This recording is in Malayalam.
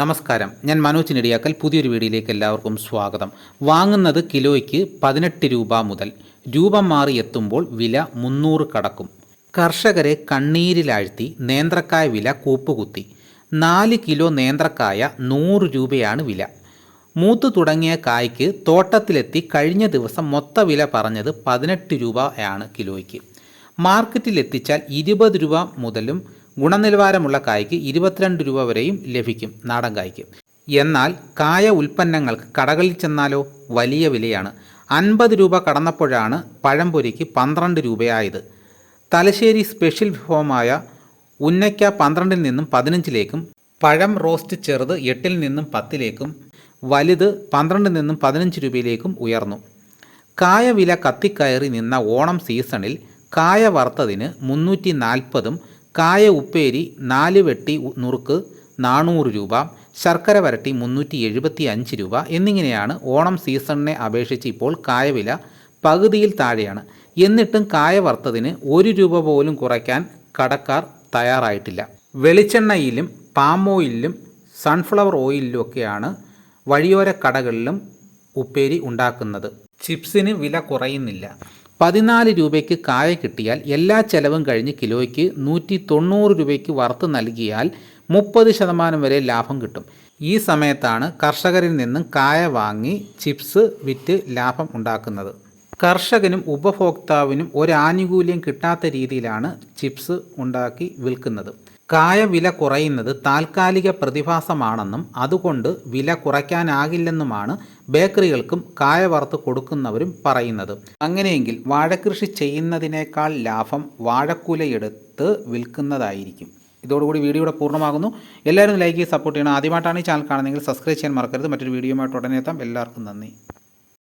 നമസ്കാരം. ഞാൻ മനോജ് നെടിയാക്കൽ. പുതിയൊരു വീഡിയോയിലേക്ക് എല്ലാവർക്കും സ്വാഗതം. വാങ്ങുന്നത് കിലോയ്ക്ക് പതിനെട്ട് രൂപ മുതൽ രൂപ മാറി എത്തുമ്പോൾ വില മുന്നൂറ് കടക്കും. കർഷകരെ കണ്ണീരിലാഴ്ത്തി നേന്ത്രക്കായ വില കൂപ്പുകുത്തി. നാല് കിലോ നേന്ത്രക്കായ നൂറ് രൂപയാണ് വില. മൂത്തു തുടങ്ങിയ കായ്ക്ക് തോട്ടത്തിലെത്തി കഴിഞ്ഞ ദിവസം മൊത്ത വില പറഞ്ഞത് പതിനെട്ട് രൂപയാണ് കിലോയ്ക്ക്. മാർക്കറ്റിൽ എത്തിച്ചാൽ ഇരുപത് രൂപ മുതലും ഗുണനിലവാരമുള്ള കായ്ക്ക് ഇരുപത്തിരണ്ട് രൂപ വരെയും ലഭിക്കും നാടൻ കായ്ക്ക്. എന്നാൽ കായ ഉൽപ്പന്നങ്ങൾക്ക് കടകളിൽ ചെന്നാലോ? വലിയ വിലയാണ്. അൻപത് രൂപ കടന്നപ്പോഴാണ് പഴംപൊരിക്ക് പന്ത്രണ്ട് രൂപയായത്. തലശ്ശേരി സ്പെഷ്യൽ വിഭവമായ ഉന്നയ്ക്ക പന്ത്രണ്ടിൽ നിന്നും പതിനഞ്ചിലേക്കും പഴം റോസ്റ്റ് ചെറുത് എട്ടിൽ നിന്നും പത്തിലേക്കും വലുത് പന്ത്രണ്ടിൽ നിന്നും പതിനഞ്ച് രൂപയിലേക്കും ഉയർന്നു. കായ വില കത്തിക്കയറി നിന്ന ഓണം സീസണിൽ കായ വറുത്തതിന് മുന്നൂറ്റി നാൽപ്പതും കായ ഉപ്പേരി നാല് വെട്ടി നുറുക്ക് നാനൂറ് രൂപ ശർക്കര വരട്ടി മുന്നൂറ്റി എഴുപത്തി അഞ്ച് രൂപ എന്നിങ്ങനെയാണ് ഓണം സീസണിനെ അപേക്ഷിച്ച് ഇപ്പോൾ കായവില പകുതിയിൽ താഴെയാണ്. എന്നിട്ടും കായ വറുത്തതിന് ഒരു രൂപ പോലും കുറയ്ക്കാൻ കടക്കാർ തയ്യാറായിട്ടില്ല. വെളിച്ചെണ്ണയിലും പാം ഓയിലിലും സൺഫ്ലവർ ഓയിലിലും ഒക്കെയാണ് വഴിയോര കടകളിലും ഉപ്പേരി ഉണ്ടാക്കുന്നത്. ചിപ്സിന് വില കുറയുന്നില്ല. പതിനാല് രൂപയ്ക്ക് കായ കിട്ടിയാൽ എല്ലാ ചെലവും കഴിഞ്ഞ് കിലോയ്ക്ക് നൂറ്റി തൊണ്ണൂറ് രൂപയ്ക്ക് വറുത്ത് നൽകിയാൽ മുപ്പത് ശതമാനം വരെ ലാഭം കിട്ടും. ഈ സമയത്താണ് കർഷകരിൽ നിന്നും കായ വാങ്ങി ചിപ്സ് വിറ്റ് ലാഭം ഉണ്ടാക്കുന്നത്. കർഷകനും ഉപഭോക്താവിനും ഒരു ആനുകൂല്യം കിട്ടാത്ത രീതിയിലാണ് ചിപ്സ് ഉണ്ടാക്കി വിൽക്കുന്നത്. കായ വില കുറയുന്നത് താൽക്കാലിക പ്രതിഭാസമാണെന്നും അതുകൊണ്ട് വില കുറയ്ക്കാനാകില്ലെന്നുമാണ് ബേക്കറികൾക്കും കായ വറുത്ത് കൊടുക്കുന്നവരും പറയുന്നത്. അങ്ങനെയെങ്കിൽ വാഴക്കൃഷി ചെയ്യുന്നതിനേക്കാൾ ലാഭം വാഴക്കുലയെടുത്ത് വിൽക്കുന്നതായിരിക്കും. ഇതോടുകൂടി വീഡിയോയുടെ പൂർണമാകുന്നു. എല്ലാവരും ലൈക്ക് ചെയ്ത് സപ്പോർട്ട് ചെയ്യണം. ആദ്യമായിട്ടാണ് ഈ ചാനൽ കാണുന്നതെങ്കിൽ സബ്സ്ക്രൈബ് ചെയ്യാൻ മറക്കരുത്. മറ്റൊരു വീഡിയോയുമായിട്ട് ഉടനെ എത്താം. എല്ലാവർക്കും നന്ദി.